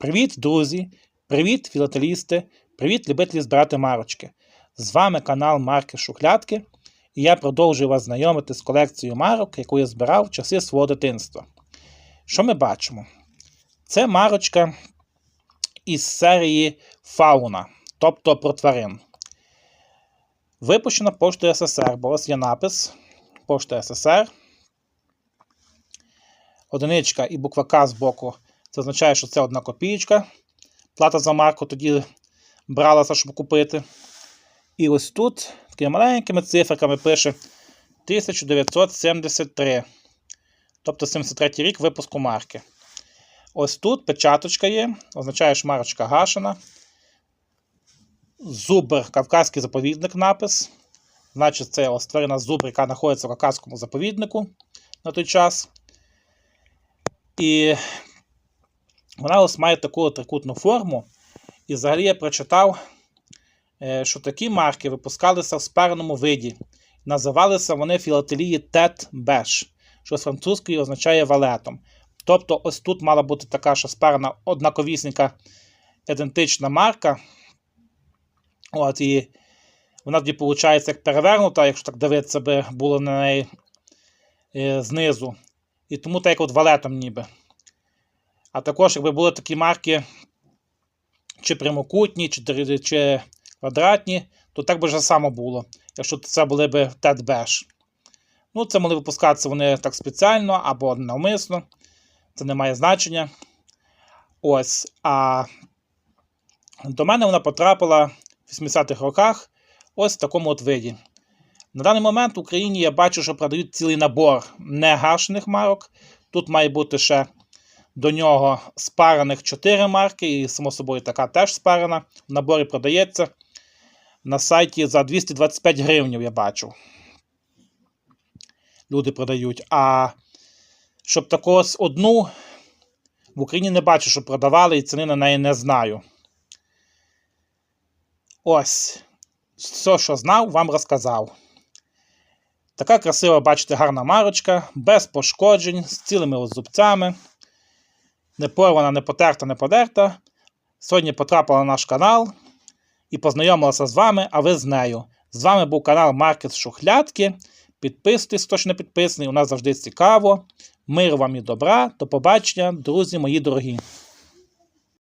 Привіт, друзі! Привіт, філателісти! Привіт, любителі збирати марочки! З вами канал Марки Шухлядки, і я продовжую вас знайомити з колекцією марок, яку я збирав в часи свого дитинства. Що ми бачимо? Це марочка із серії Фауна, тобто про тварин. Випущена поштою СССР, бо ось є напис Пошта СССР. Одиничка і буква К з боку. Це означає, що це одна копієчка. Плата за марку тоді бралася, щоб купити. І ось тут такими маленькими циферками пише 1973. Тобто 73 рік випуску марки. Ось тут печаточка є, означає, що марочка гашена. Зубр, Кавказький заповідник напис. Значить, це ось тварина зубр, яка знаходиться в Кавказькому заповіднику на той час. І вона ось має таку трикутну форму. І взагалі я прочитав, е, що такі марки випускалися в спареному виді. Називалися вони філателії Тет Беш, що з французької означає валетом. Тобто, ось тут мала бути така що спарена однаковісінька ідентична марка. От, і вона тоді, виходить, як перевернута, якщо так дивитися би було на неї е, знизу. І тому так як от валетом ніби. А також, якби були такі марки, чи прямокутні, чи, чи квадратні, то так би ж само було, якщо це були б тет-беш. Ну, це могли випускатися вони так спеціально або навмисно. Це не має значення. Ось. А до мене вона потрапила в 80-х роках ось в такому от виді. На даний момент в Україні я бачу, що продають цілий набор негашених марок. Тут має бути ще до нього спарених 4 марки, і, само собою, така теж спарена. В наборі продається на сайті за 225 гривень, я бачу. Люди продають. А щоб таку одну в Україні не бачу, що продавали, і ціни на неї не знаю. Ось. Все, що знав, вам розказав. Така красива, бачите, гарна марочка, без пошкоджень, з цілими зубцями. Не порвана, не потерта, не подерта. Сьогодні потрапила на наш канал і познайомилася з вами, а ви з нею. З вами був канал Маркет Шухлядки. Підписуйтесь, хто ще не підписаний, у нас завжди цікаво. Миру вам і добра. До побачення, друзі мої дорогі.